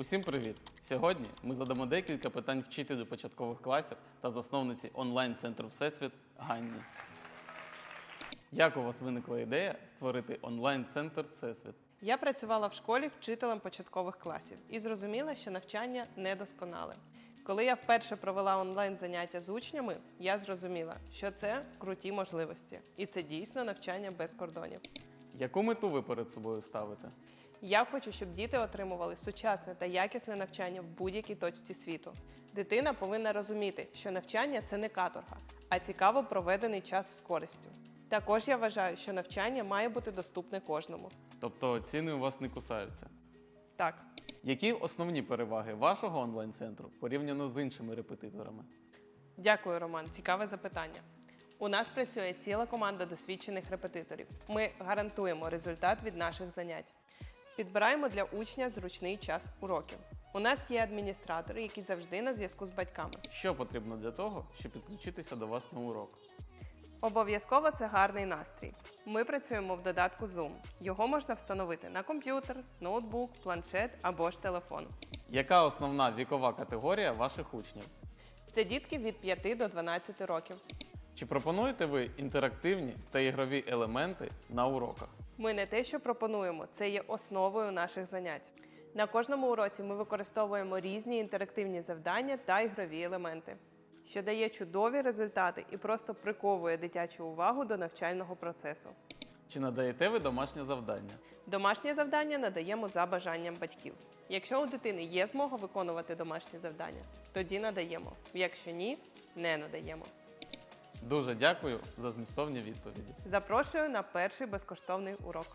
Усім привіт! Сьогодні ми задамо декілька питань вчителю початкових класів та засновниці онлайн-центру Всесвіт Ганні. Як у вас виникла ідея створити онлайн-центр Всесвіт? Я працювала в школі вчителем початкових класів і зрозуміла, що навчання недосконале. Коли я вперше провела онлайн заняття з учнями, я зрозуміла, що це круті можливості, і це дійсно навчання без кордонів. Яку мету ви перед собою ставите? Я хочу, щоб діти отримували сучасне та якісне навчання в будь-якій точці світу. Дитина повинна розуміти, що навчання це не каторга, а цікаво проведений час з користю. Також я вважаю, що навчання має бути доступне кожному. Тобто ціни у вас не кусаються. Так, Які основні переваги вашого онлайн-центру порівняно з іншими репетиторами? Дякую, Роман. Цікаве запитання. У нас працює ціла команда досвідчених репетиторів. Ми гарантуємо результат від наших занять. Підбираємо для учня зручний час уроків. У нас є адміністратори, які завжди на зв'язку з батьками. Що потрібно для того, щоб підключитися до вас на урок? Обов'язково це гарний настрій. Ми працюємо в додатку Zoom. Його можна встановити на комп'ютер, ноутбук, планшет або ж телефон. Яка основна вікова категорія ваших учнів? Це дітки від 5 до 12 років. Чи пропонуєте ви інтерактивні та ігрові елементи на уроках? Ми не те, що пропонуємо, це є основою наших занять. На кожному уроці ми використовуємо різні інтерактивні завдання та ігрові елементи, що дає чудові результати і просто приковує дитячу увагу до навчального процесу. Чи надаєте ви домашнє завдання? Домашнє завдання надаємо за бажанням батьків. Якщо у дитини є змога виконувати домашнє завдання, тоді надаємо. Якщо ні, не надаємо. Дуже дякую за змістовні відповіді. Запрошую на перший безкоштовний урок.